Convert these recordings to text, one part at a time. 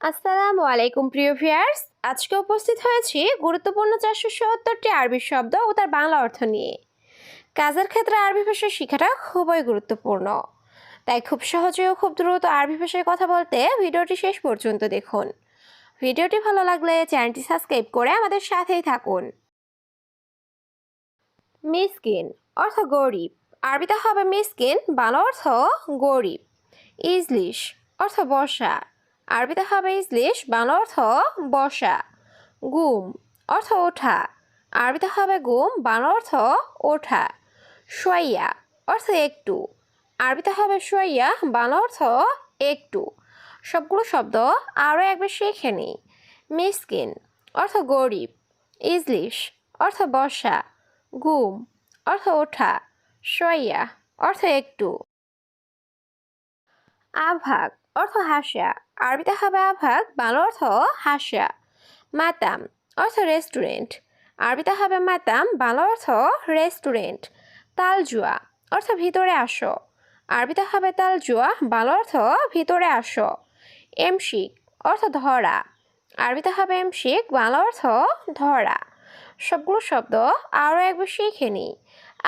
আসসালামু আলাইকুম, প্রিয় ভিয়ার্স আজকে উপস্থিত হয়েছি গুরুত্বপূর্ণ চারশো সত্তরটি আরবি শব্দ ও তার বাংলা অর্থ নিয়ে। কাজের ক্ষেত্রে আরবি ভাষা শেখাটা খুবই গুরুত্বপূর্ণ। তাই খুব সহজে ও খুব দ্রুত আরবি ভাষায় কথা বলতে ভিডিওটি শেষ পর্যন্ত দেখুন। ভিডিওটি ভালো লাগলে চ্যানেলটি সাবস্ক্রাইব করে আমাদের সাথেই থাকুন। মিসকিন অর্থ গরিব। আরবিতে হবে মিসকিন, বাংলা অর্থ গরিব। ইজলিশ অর্থ বসা আরবিতে হবে ইজলিশ, বাংলা অর্থ বসা, গুম অর্থ ওঠা। আরবিতে হবে গুম, বাংলা অর্থ ওঠা। সোয়াইয়া অর্থ একটু। আরবিতে হবে সোয়াইয়া, বাংলা অর্থ একটু। সবগুলো শব্দ আরও একবার শিখে নিই। মিসকিন অর্থ গরিব। ইজলিশ অর্থ বসা। গুম অর্থ ওঠা। সোয়াইয়া অর্থ একটু। আভাগ অর্থ হাসা আরবিতে হবে আভাগ, বাংলা অর্থ হাসা মাতাম অর্থ রেস্টুরেন্ট আরবিতে হবে মাতাম, বাংলা অর্থ রেস্টুরেন্ট তালজুয়া অর্থ ভিতরে আসো। আরবিতে হবে তালজুয়া, বাংলা অর্থ ভিতরে আসো। এমশিক অর্থ ধরা। আরবিতে হবে এমশিক, বাংলা অর্থ ধরা। সবগুলো শব্দ আরও একবার শিখে নিই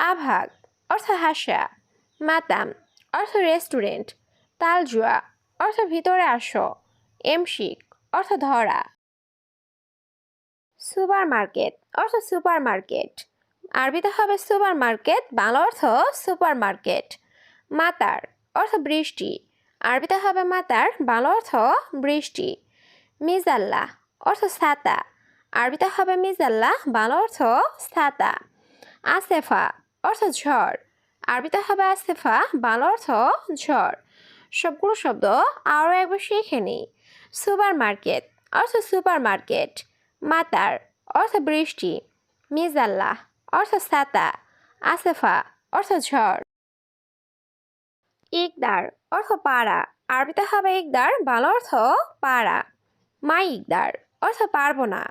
আভাগ অর্থ হাসা মাতাম অর্থ রেস্টুরেন্ট তালজুয়া অর্থ ভিতরে আসো। এমশিক অর্থ ধরা। সুপার মার্কেট অর্থ সুপার মার্কেট আরবিতে হবে সুপার মার্কেট বাংলা অর্থ সুপার মার্কেট মাতার, অর্থ বৃষ্টি। আরবিতে হবে মাতার, বাংলা অর্থ বৃষ্টি। মিজাল্লা, অর্থ ছাতা। আরবিতে হবে মিজাল্লা, বাংলা অর্থ ছাতা। আসেফা, অর্থ ঝড়। আরবিতে হবে আসেফা, বাংলা অর্থ ঝড়। সবগুলো শব্দ আরও একবার শিখে নিই। সুপার মার্কেট অর্থ সুপার মার্কেট মাতার, অর্থ বৃষ্টি। মিজাল্লাহ অর্থ সাতা আসেফা, অর্থ ঝড়। ইকদার, অর্থ পাড়া। আরবিতে হবে ইকদার, বাংলা অর্থ পাড়া। মা ইকদার, অর্থ পারব না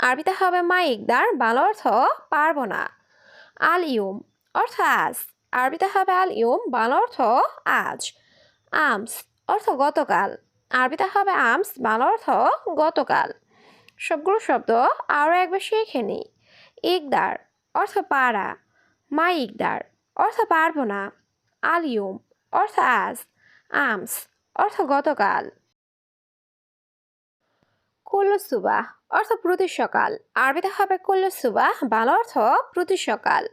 আরবিতে হবে মা ইকদার, বাংলা অর্থ পারব না আল ইউম অর্থ আজ। আরবিতে হবে আল ইউম বাংলা অর্থ আজ। আমস অর্থ গতকাল। আরবিতে হবে আমস, বাংলা অর্থ গতকাল। সবগুলো শব্দ আরও একবার শিখে নিই। ইকদার অর্থ পাড়া। মা ইকদার অর্থ পারব না। আলিউম অর্থ আজ। আমস অর্থ গতকাল। কুল্লুসুবাহ অর্থ প্রতি সকাল। আরবিতে হবে কুল্লুসুবাহ বাংলা অর্থ প্রতি সকাল।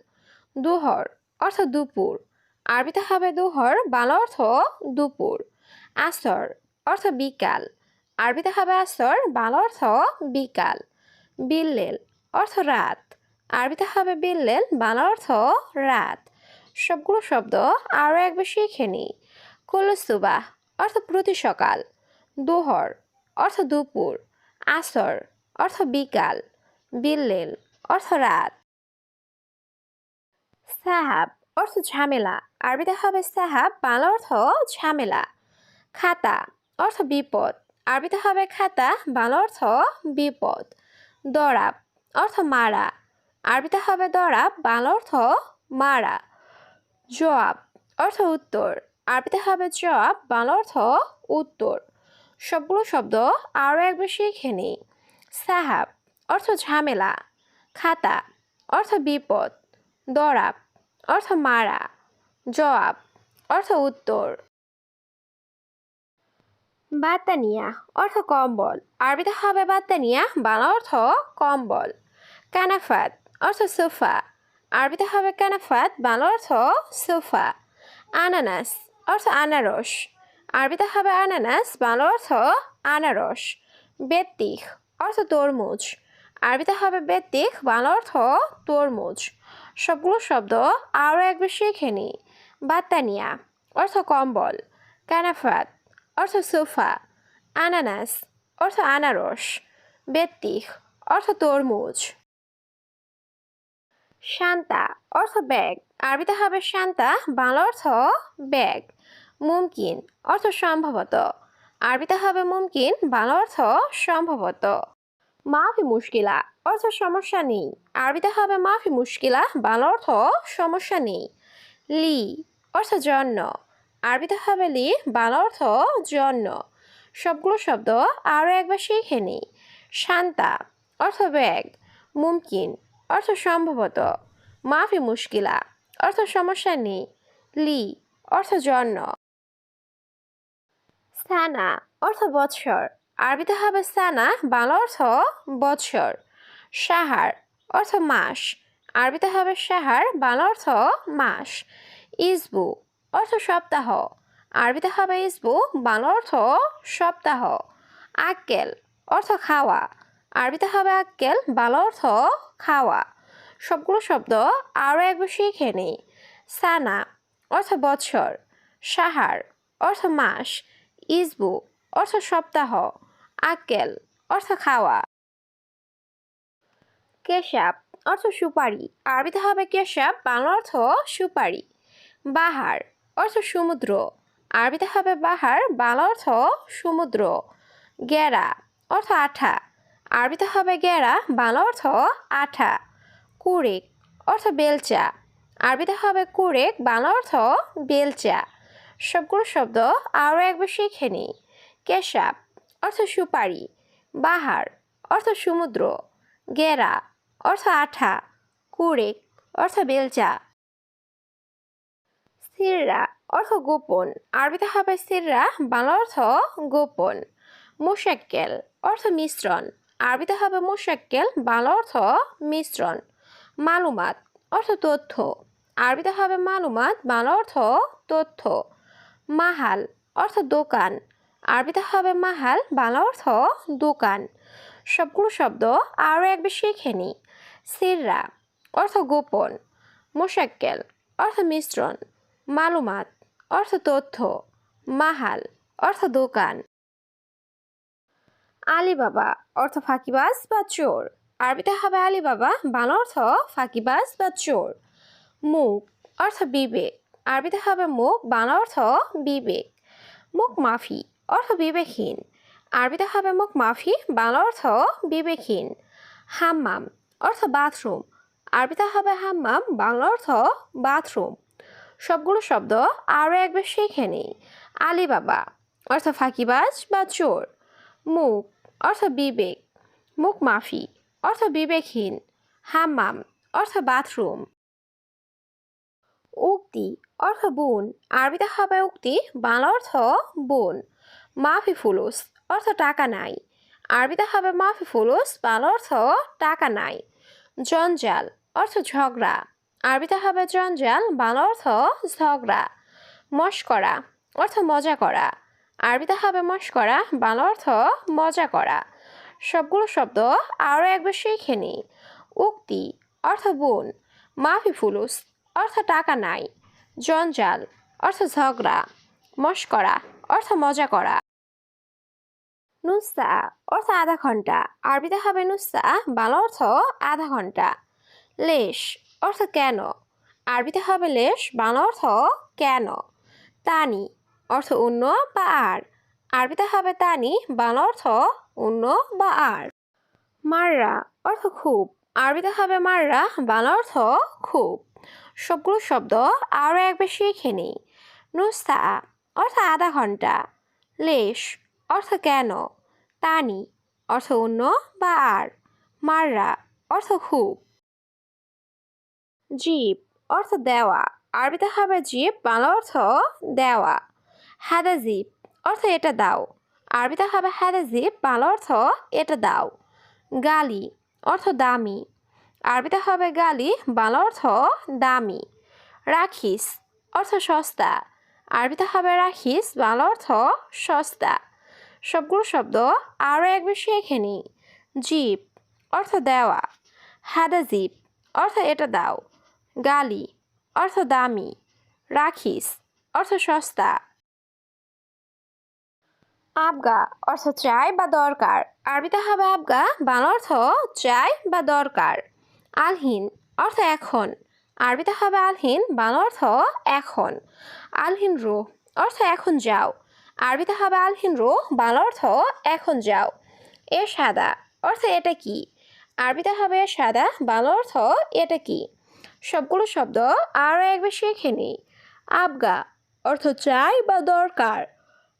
দুহর অর্থ দুপুর। আরবিতে হবে দুহর, বাংলা অর্থ দুপুর। আসর, অর্থ বিকাল। আরবিতে হবে আসর, বাংলা অর্থ বিকাল। বিল্লেল, অর্থ রাত। আরবিতে হবে বিল্লেল, বাংলা অর্থ রাত। সবগুলো শব্দ আরও একবার শিখে নিই কুলুসুবাহ অর্থ প্রতি সকাল। দুহর, অর্থ দুপুর। আসর, অর্থ বিকাল। বিল্লেল, অর্থ রাত। সাহাব অর্থ ঝামেলা। আরবিতে হবে সাহাব, বাংলা অর্থ ঝামেলা। খাতা, অর্থ বিপদ। আরবিতে হবে খাতা, বাংলা অর্থ বিপদ। দরাব, অর্থ মারা। আরবিতে হবে দরাব, বাংলা অর্থ মারা। জবাব অর্থ উত্তর। আরবিতে হবে জবাব বাংলা অর্থ উত্তর। সবগুলো শব্দ আরও একবার শিখে নিই। সাহাব, অর্থ ঝামেলা। খাতা, অর্থ বিপদ। দরাব অর্থ মারা, জবাব, অর্থ উত্তর। বাতানিয়া অর্থ কম্বল। আরবিতে হবে বাতানিয়া বাংলা অর্থ কম্বল। কানাফাত, অর্থ সোফা। আরবিতে হবে কানাফাত, বাংলা অর্থ সোফা। আনানাস, অর্থ আনারস। আরবিতে হবে আনানাস, বাংলা অর্থ আনারস। বেত্তিক অর্থ তরমুজ। আরবিতে হবে বেত্তিক বাংলা অর্থ তরমুজ। সবগুলো শব্দ আরও একবার শিখে নিই। বাতানিয়া, অর্থ কম্বল। কানাফাত, অর্থ সোফা। আনানাস, অর্থ আনারস। বেত্তিক অর্থ তরমুজ। শান্তা, অর্থ ব্যাগ। আরবিতে হবে শান্তা, বাংলা অর্থ ব্যাগ। মুমকিন, অর্থ সম্ভবত। আরবিতে হবে মুমকিন, বাংলা অর্থ সম্ভবত। মাফি মুশকিলা অর্থ সমস্যা নেই। আরবিতে হবে মাফি মুশকিলা বাংলা অর্থ সমস্যা নেই। লি, অর্থ জন্য। আরবিতে হবে লি, বাংলা অর্থ জন্য। সবগুলো শব্দ আরও একবার শিখে নিই। শান্তা, অর্থ ব্যাগ। মুমকিন, অর্থ সম্ভবত। মাফি মুশকিলা অর্থ সমস্যা নেই। লি, অর্থ জন্য। সানা, অর্থ বৎসর। আরবিতে হবে সানা, বাংলা অর্থ বৎসর। সাহার অর্থ মাস। আরবিতে হবে সাহার, বাংলা অর্থ মাস। ইসবু অর্থ সপ্তাহ। আরবিতে হবে ইসবু, বাংলা অর্থ সপ্তাহ। আক্কেল অর্থ খাওয়া। আরবিতে হবে আক্কেল, বাংলা অর্থ খাওয়া। সবগুলো শব্দ আরও একবার শিখে নিই। সানা অর্থ বৎসর। সাহার অর্থ মাস। ইসবু অর্থ সপ্তাহ। আক্কেল অর্থ খাওয়া। কেশাব অর্থ সুপারি। আরবিতে হবে কেশাব, বাংলা অর্থ সুপারি। বাহার অর্থ সমুদ্র। আরবিতে হবে বাহার, বাংলা অর্থ সমুদ্র। গেরা অর্থ আঠা। আরবিতে হবে গেরা, বাংলা অর্থ আঠা। কুরেক অর্থ বেলচা। আরবিতে হবে কুরেক, বাংলা অর্থ বেলচা। সবগুলো শব্দ আরও একবার শিখে নিই। কেশাব অর্থ সুপারি। বাহার অর্থ সমুদ্র। গেরা অর্থ আঠা, কুরেক, অর্থ বেলচা। সিররা, অর্থ গোপন। আরবিতে হবে সিররা, বাংলা অর্থ গোপন। মোশাক্কেল, অর্থ মিশ্রণ। আরবিতে হবে মোশাক্কেল, বাংলা অর্থ মিশ্রণ। মালুমাত, অর্থ তথ্য। আরবিতে হবে মালুমাত, বাংলা অর্থ তথ্য। মাহাল, অর্থ দোকান। আরবিতে হবে মাহাল, বাংলা অর্থ দোকান। সবগুলো শব্দ আরও একবার শিখে নিই। সিররা অর্থ গোপন মোশাক্কেল অর্থ মিশ্রণ মালুমাত অর্থ তথ্য মাহাল অর্থ দোকান আলিবাবা, অর্থ ফাঁকিবাজ বা চোর। আরবিতে হবে আলিবাবা, বাংলা অর্থ ফাঁকিবাজ বা চোর। মুখ, অর্থ বিবেক। আরবিতে হবে মুখ, বাংলা অর্থ বিবেক। মুখ মাফি, অর্থ বিবেকহীন। আরবিতে হবে মুখ মাফি, বাংলা অর্থ বিবেকহীন। হাম্মাম অর্থ বাথরুম। আরবিতে হবে হাম্মাম, বাংলা অর্থ বাথরুম। সবগুলো শব্দ আরও একবার শিখে নিই। আলিবাবা, অর্থ ফাঁকিবাজ বা চোর। মুখ, অর্থ বিবেক। মুখ মাফি, অর্থ বিবেকহীন। হাম্মাম, অর্থ বাথরুম। উক্তি, অর্থ বোন। আরবিতে হবে উক্তি, বাংলা অর্থ বোন। মাফি ফুলুস, অর্থ টাকা নাই। আরবিতে হবে মাফি ফুলুস বাংলা অর্থ টাকা নাই। জঞ্জাল অর্থ ঝগড়া। আরবিতে হবে জঞ্জাল, বাংলা অর্থ ঝগড়া। মস্করা অর্থ মজা করা। আরবিতে হবে মস্করা, বাংলা অর্থ মজা করা। সবগুলো শব্দ আরও একবার শিখে নিই উক্তি অর্থ বোন। মাফি ফুলুস অর্থ টাকা নাই। জঞ্জাল অর্থ ঝগড়া। মস্করা অর্থ মজা করা। নুসা অর্থ আধা ঘণ্টা। আরবিতে হবে নুসা বাংলা অর্থ আধা ঘণ্টা। লেশ অর্থ কেন? আরবিতে হবে লেশ, বাংলা অর্থ কেন? তানি অর্থ অন্য বা আর। আরবিতে হবে তানি, বাংলা অর্থ অন্য বা আর। মাররা অর্থ খুব। আরবিতে হবে মাররা, বাংলা অর্থ খুব। সবগুলো শব্দ আরও একবার শিখে নিই। নুসা অর্থ আধা ঘণ্টা। লেশ অর্থ কেন? তানি, অর্থ অন্য বা আর? মাররা, অর্থ খুব। জীব, অর্থ দেওয়া। আরবিতে হবে জীব, বাংলা অর্থ দেওয়া। হাদা জীব, অর্থ এটা দাও। আরবিতে হবে হাদা জীব, বাংলা অর্থ এটা দাও। গালি, অর্থ দামি। আরবিতে হবে গালি, বাংলা অর্থ দামি। রাখিস, অর্থ সস্তা। আরবিতে হবে রাখিস, বাংলা অর্থ সস্তা। সবগুলো শব্দ আরও একবার শিখে নিই জিপ অর্থ দেওয়া। হাদা জিপ অর্থ এটা দাও। গালি, অর্থ দামি। রাখিস, অর্থ সস্তা। আবগা, অর্থ চাই বা দরকার। আরবিতে হবে আবগা, বাংলা অর্থ চাই বা দরকার। আলহীন, অর্থ এখন। আরবিতে হবে আলহীন, বাংলা অর্থ এখন। আলহীন রু অর্থ এখন যাও। আরবিতে হবে আলহিন রু বাংলা অর্থ এখন যাও। এ সাদা, অর্থ এটা কি? আরবিতে হবে সাদা, বাংলা অর্থ এটা কি? সবগুলো শব্দ আরও একবার শিখে নিই। আবগা, অর্থ চাই বা দরকার।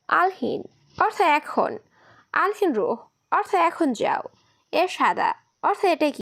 আলহিন অর্থ এখন। আলহিন রুহ, অর্থ এখন যাও। এ সাদা, অর্থ এটা কি?